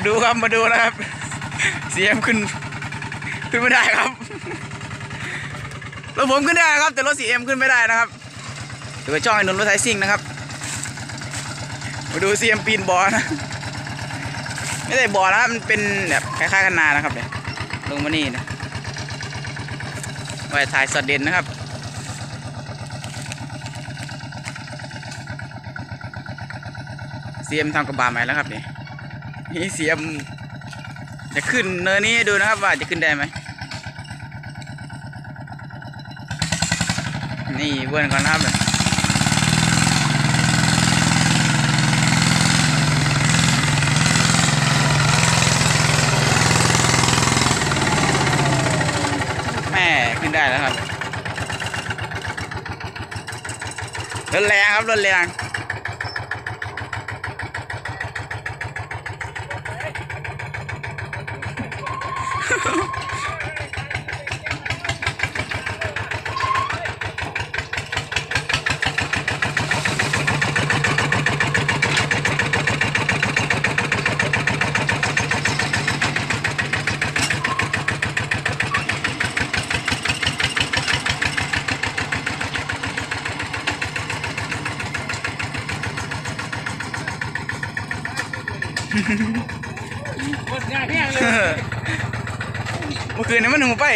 มาดูครับมาดูนะครับเสียมขึ้นขึ้นไม่ได้ครับรถผมขึ้นได้ครับ แต่รถสีเอ็มขึ้นไม่ได้นะครับเดี๋ยวไปจ้องไอ้นนท์รถไทยซิ่งนะครับ มาดูเสียมปีนบอนะไม่ได้บอนะมันเป็นแบบคล้ายๆกันนานะครับเนี่ยลงมานี่นะไว้ถ่ายสดเด่นนะครับเสียมทำกระบะใหม่แล้วครับเนี่ย นี่เสียม จะขึ้นเนินนี้ดูนะครับว่าจะขึ้นได้ไหม นี่เบิ้ลก่อนนะครับแม่ขึ้นได้แล้วครับรถแรงครับรถแรง หมดงานเนี่ยเลยเมื่อคืนนี้มันหนูไป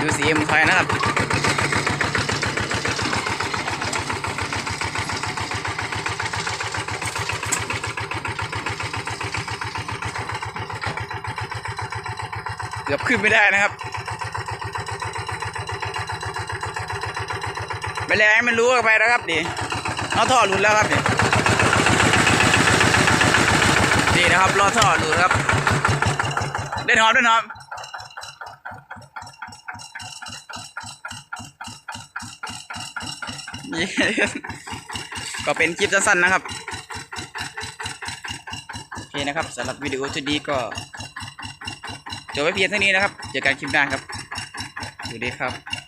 ดูสีมันถอยนะครับ เกือบขึ้นไม่ได้นะครับไปแรงให้มันรู้กันไปนะครับดิเอาท่อหลุดแล้วครับดินี่นะครับล้อท่อหลุดครับเดินหอมเดินหอมเย้ก็เป็นคลิปสั้นๆนะครับ โอเคนะครับสำหรับวิดีโอชุดนี้ก็ จบไว้เพียงเท่านี้นะครับ เจอกันคลิปหน้าครับสวัสดีครับ